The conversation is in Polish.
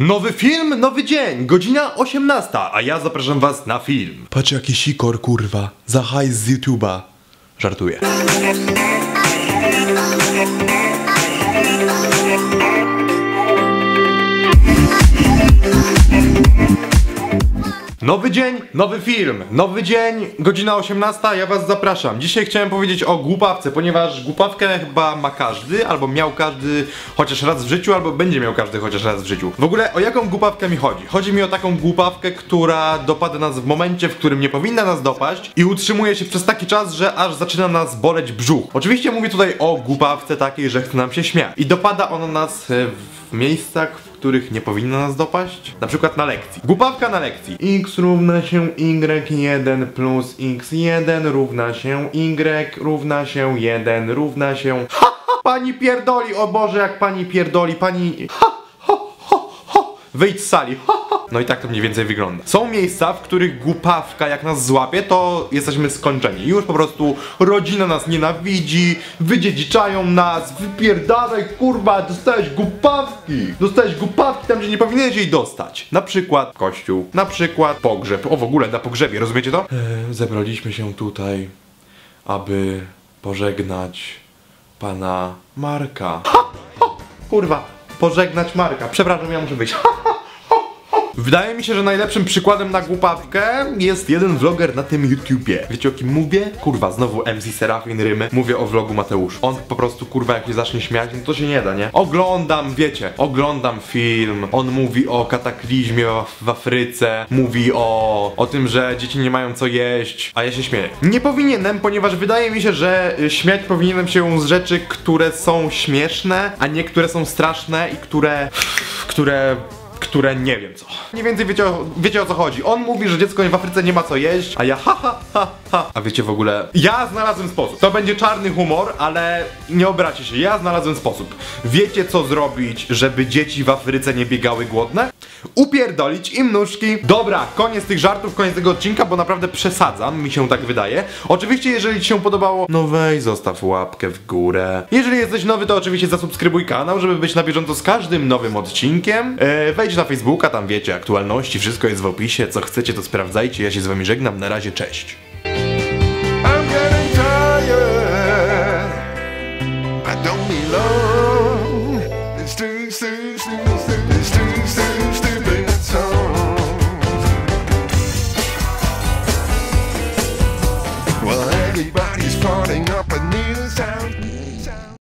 Nowy film, nowy dzień, godzina 18, a ja zapraszam was na film. Patrz jaki sikor, kurwa. Za hajs z YouTube'a. Żartuję. Nowy dzień, nowy film, nowy dzień, godzina 18, ja was zapraszam. Dzisiaj chciałem powiedzieć o głupawce, ponieważ głupawkę chyba ma każdy, albo miał każdy chociaż raz w życiu, albo będzie miał każdy chociaż raz w życiu. W ogóle o jaką głupawkę mi chodzi? Chodzi mi o taką głupawkę, która dopada nas w momencie, w którym nie powinna nas dopaść i utrzymuje się przez taki czas, że aż zaczyna nas boleć brzuch. Oczywiście mówię tutaj o głupawce takiej, że chce nam się śmiać. I dopada ona nas e, w miejscach, których nie powinno nas dopaść. Na przykład na lekcji. Głupawka na lekcji. x równa się y1 plus x1 równa się y równa się 1 równa się... Ha, pani pierdoli, o Boże, jak pani pierdoli, pani... Ha, ho. Wyjdź z sali. Ha, ha. No i tak to mniej więcej wygląda. Są miejsca, w których głupawka jak nas złapie, to jesteśmy skończeni. Już po prostu rodzina nas nienawidzi, wydziedziczają nas, wypierdalaj kurwa, dostałeś głupawki. Dostałeś głupawki tam, gdzie nie powinieneś jej dostać. Na przykład kościół, na przykład pogrzeb. O w ogóle na pogrzebie, rozumiecie to? E, zebraliśmy się tutaj, aby pożegnać pana Marka. Kurwa, pożegnać Marka. Przepraszam, ja muszę wyjść. Wydaje mi się, że najlepszym przykładem na głupawkę jest jeden vloger na tym YouTubie. Wiecie o kim mówię? Kurwa, znowu MC Serafin Rymy. Mówię o vlogu Mateusz. On po prostu, kurwa, jak się zacznie śmiać, no to się nie da, nie? Oglądam, wiecie, oglądam film. On mówi o kataklizmie w, Afryce. Mówi o, o tym, że dzieci nie mają co jeść, a ja się śmieję. Nie powinienem, ponieważ wydaje mi się, że y, śmiać powinienem się z rzeczy, które są śmieszne, a nie które są straszne i które... które które nie wiem co. Mniej więcej wiecie o, wiecie o co chodzi. On mówi, że dziecko w Afryce nie ma co jeść, a ja ha ha ha ha. A wiecie w ogóle, ja znalazłem sposób. To będzie czarny humor, ale nie obracie się, ja znalazłem sposób. Wiecie co zrobić, żeby dzieci w Afryce nie biegały głodne? Upierdolić im nóżki. Dobra, koniec tych żartów, koniec tego odcinka, bo naprawdę przesadzam, mi się tak wydaje. Oczywiście, jeżeli Ci się podobało, no weź, zostaw łapkę w górę. Jeżeli jesteś nowy, to oczywiście zasubskrybuj kanał, żeby być na bieżąco z każdym nowym odcinkiem. E, wejdź na Facebooka, tam wiecie, aktualności, wszystko jest w opisie. Co chcecie, to sprawdzajcie. Ja się z Wami żegnam. Na razie, cześć. starting up a new sound.